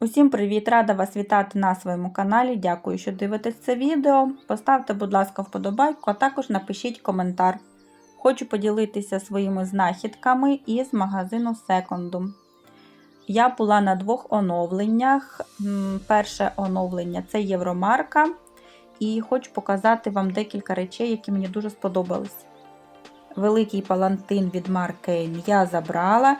Усім привіт! Рада вас вітати на своєму каналі. Дякую, що дивитесь це відео. Поставте, будь ласка, вподобайку, а також напишіть коментар. Хочу поділитися своїми знахідками із магазину Secondum. Я була на двох оновленнях. Перше оновлення це Євромарка. І хочу показати вам декілька речей, які мені дуже сподобались. Великий палантин від марки я забрала.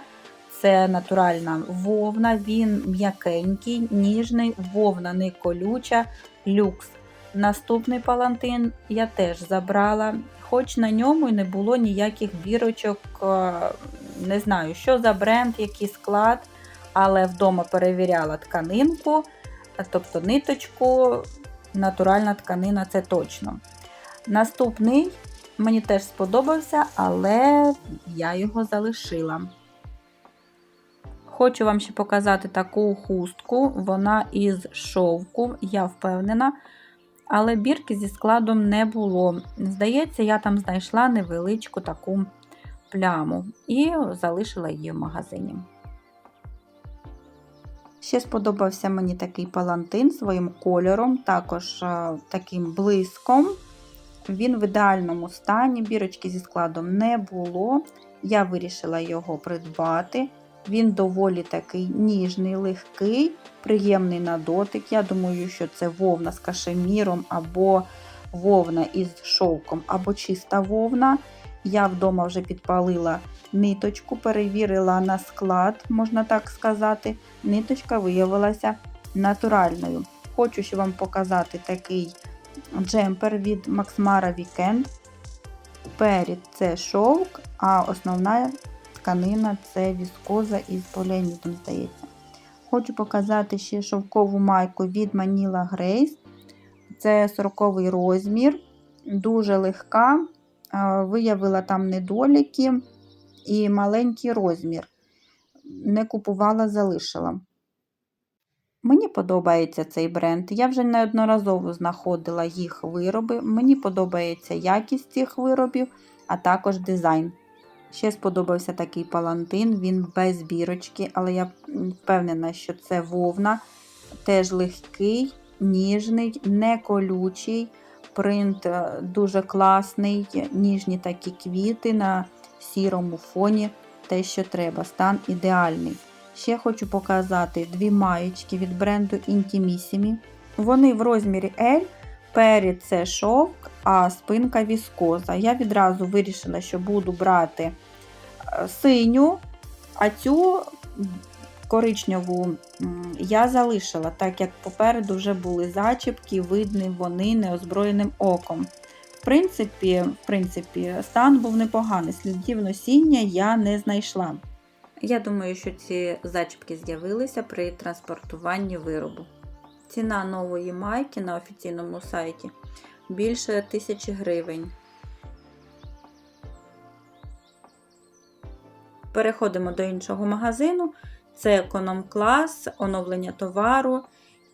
Це натуральна вовна, він м'якенький, ніжний, вовна не колюча, люкс. Наступний палантин я теж забрала, хоч на ньому й не було ніяких бірочок, е, не знаю, що за бренд, який склад, але вдома перевіряла тканинку, тобто ниточку, натуральна тканина це точно. Наступний мені теж сподобався, але я його залишила. Хочу вам ще показати таку хустку, вона із шовку, я впевнена. Але бірки зі складом не було. Здається, я там знайшла невеличку таку пляму і залишила її в магазині. Ще сподобався мені такий палантин своїм кольором, також таким блиском. Він в ідеальному стані, бірочки зі складом не було. Я вирішила його придбати. Він доволі такий ніжний, легкий, приємний на дотик. Я думаю, що це вовна з кашеміром, або вовна із шовком, або чиста вовна. Я вдома вже підпалила ниточку, перевірила на склад, можна так сказати. Ниточка виявилася натуральною. Хочу ще вам показати такий джемпер від Maxmara Weekend. Перед це шовк, а основна тканина це віскоза із поліамідом, здається. Хочу показати ще шовкову майку від Manila Grace. Це 40 розмір, дуже легка. Виявила там недоліки і маленький розмір. Не купувала, залишила. Мені подобається цей бренд. Я вже неодноразово знаходила їх вироби. Мені подобається якість цих виробів, а також дизайн. Ще сподобався такий палантин, він без бірочки, але я впевнена, що це вовна. Теж легкий, ніжний, не колючий. Принт е, дуже класний, ніжні такі квіти на сірому фоні. Те, що треба, стан ідеальний. Ще хочу показати дві маєчки від бренду Intimissimi. Вони в розмірі L. Перед це шовк, а спинка віскоза. Я відразу вирішила, що буду брати синю, а цю коричневу я залишила, так як попереду вже були зачіпки, видні вони неозброєним оком. В принципі, в принципі, стан був непоганий, слідів носіння я не знайшла. Я думаю, що ці зачіпки з'явилися при транспортуванні виробу. Ціна нової майки на офіційному сайті більше тисячі гривень. Переходимо до іншого магазину. Це економ-клас, оновлення товару,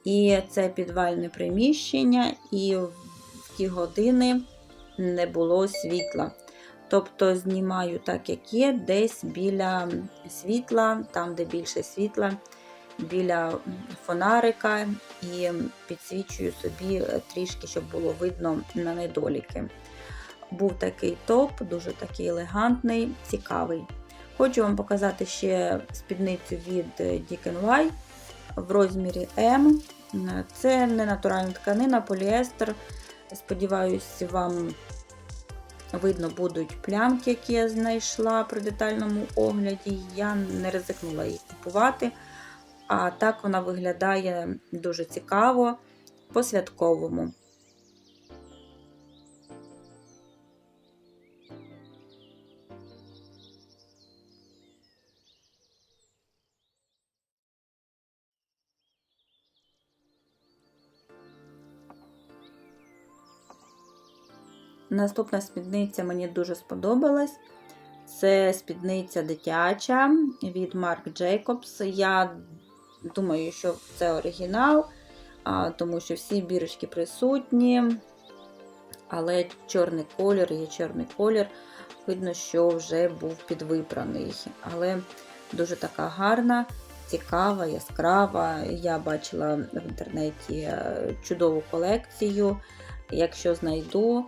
і це підвальне приміщення, і в ті години не було світла. Тобто знімаю так, як є, десь біля світла, там, де більше світла, біля фонарика, і підсвічую собі трішки, щоб було видно на недоліки. Був такий топ, дуже такий елегантний, цікавий. Хочу вам показати ще спідницю від DKNY в розмірі М. Це не натуральна тканина, поліестер. Сподіваюся, вам видно будуть плямки, які я знайшла при детальному огляді. Я не ризикнула їх купувати. А так вона виглядає дуже цікаво, по-святковому. Наступна спідниця мені дуже сподобалась. Це спідниця дитяча від Marc Jacobs. Я думаю, що це оригінал, тому що всі бірочки присутні. Але чорний колір є чорний колір. Видно, що вже був підвипраний. Але дуже така гарна. цікава, яскрава. Я бачила в інтернеті е, чудову колекцію. Якщо знайду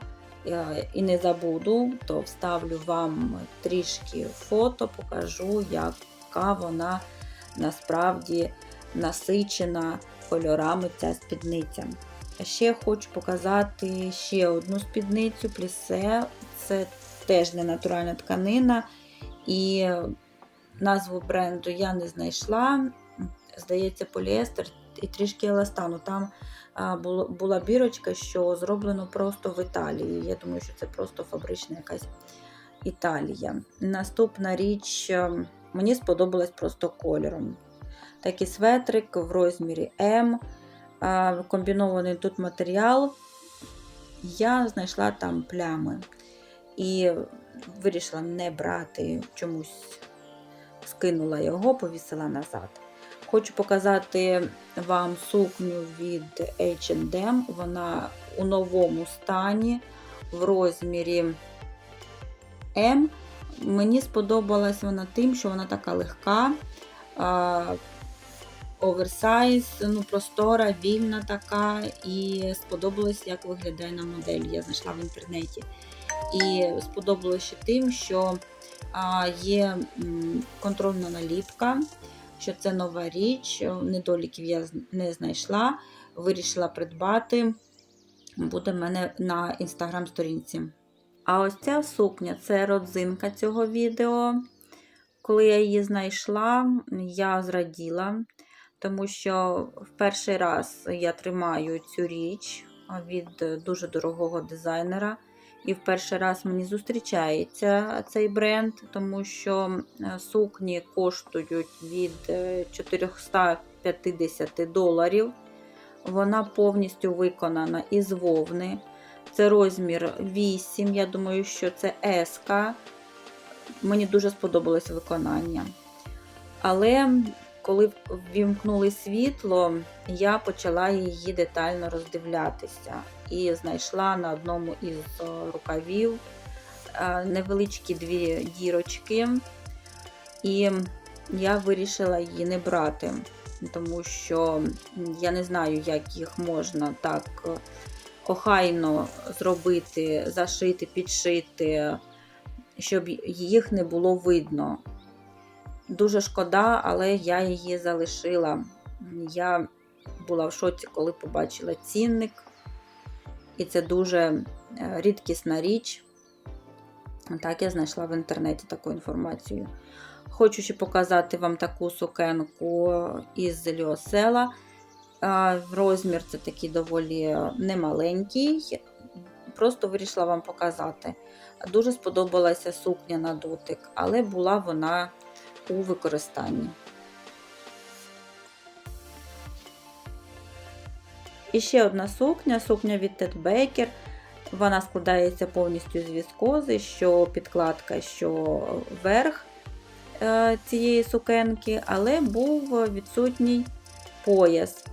е, і не забуду, то вставлю вам трішки фото, покажу, яка вона насправді насичена кольорами ця спідниця. Ще хочу показати ще одну спідницю плісе. Це теж не натуральна тканина. І назву бренду я не знайшла. Здається, поліестер і трішки еластану. Там була бірочка, що зроблено просто в Італії. Я думаю, що це просто фабрична якась Італія. Наступна річ е, мені сподобалась просто кольором. Такий светрик в розмірі М. Комбінований тут матеріал. Я знайшла там плями. І вирішила не брати чомусь, скинула його, повісила назад. Хочу показати вам сукню від H&M. Вона у новому стані в розмірі М. Мені сподобалась вона тим, що вона така легка, оверсайз, ну, простора, вільна така, і сподобалось, як виглядає на моделі. Я знайшла в інтернеті. І сподобалося ще тим, що є контрольна наліпка, що це нова річ, недоліків я не знайшла, вирішила придбати. Буде в мене на інстаграм-сторінці. А ось ця сукня це родзинка цього відео. Коли я її знайшла, я зраділа, тому що в перший раз я тримаю цю річ від дуже дорогого дизайнера. І в перший раз мені зустрічається цей бренд, тому що е, сукні коштують від е, 450 доларів. Вона повністю виконана із вовни. Це розмір 8. Я думаю, що це еска. Мені дуже сподобалось виконання. Але коли ввімкнули світло, я почала її детально роздивлятися і знайшла на одному із е, рукавів е, невеличкі дві дірочки, і я вирішила її не брати, тому що я не знаю, як їх можна так е, охайно зробити, зашити, підшити, щоб їх не було видно. Дуже шкода, але я її залишила. Я була в шоці, коли побачила цінник. І це дуже е, рідкісна річ. Так, я знайшла в інтернеті таку інформацію. Хочу ще показати вам таку сукенку із Льосела. Розмір це такий доволі немаленький. Просто вирішила вам показати. Дуже сподобалася сукня на дотик, але була вона у використанні. І ще одна сукня, сукня від Ted Baker. Вона складається повністю з віскози, що підкладка, що верх е, цієї сукенки, але був відсутній пояс.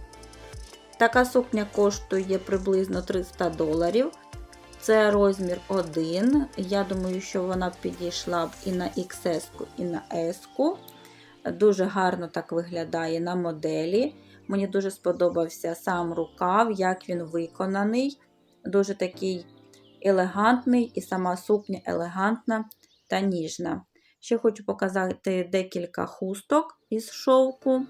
Така сукня коштує приблизно 300 доларів. Це розмір 1. Я думаю, що вона підійшла б і на XS, і на S. Дуже гарно так виглядає на моделі. Мені дуже сподобався сам рукав, як він виконаний. Дуже такий елегантний, і сама сукня елегантна та ніжна. Ще хочу показати декілька хусток із шовку.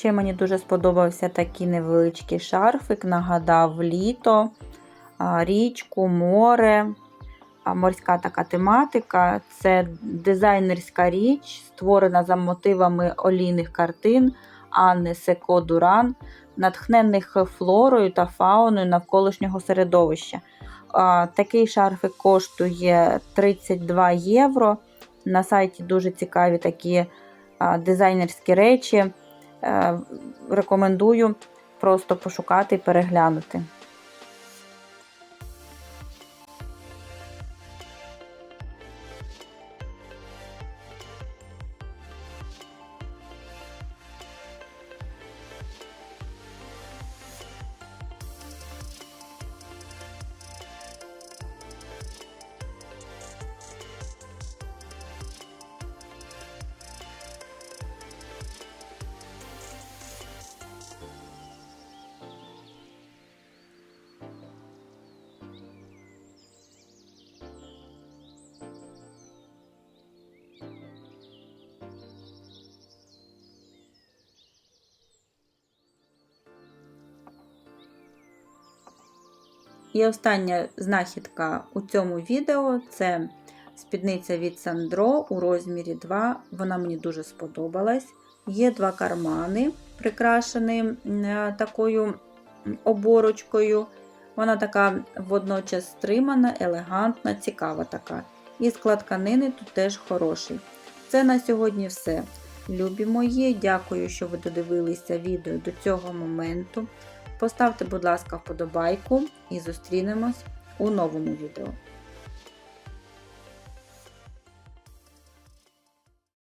Ще мені дуже сподобався такий невеличкий шарфик, нагадав літо. річку, море, морська така тематика. Це дизайнерська річ, створена за мотивами олійних картин Анни Секо Дуран, натхнених флорою та фауною навколишнього середовища. Такий шарфик коштує 32 євро. На сайті дуже цікаві такі дизайнерські речі. Е, Рекомендую просто пошукати і переглянути. І остання знахідка у цьому відео це спідниця від Сандро у розмірі 2. Вона мені дуже сподобалась. Є два кармани, прикрашені е, такою оборочкою. Вона така водночас стримана, елегантна, цікава така. І склад тканини тут теж хороший. Це на сьогодні все. Любі мої, дякую, що ви додивилися відео до цього моменту. Поставте, будь ласка, вподобайку і зустрінемось у новому відео.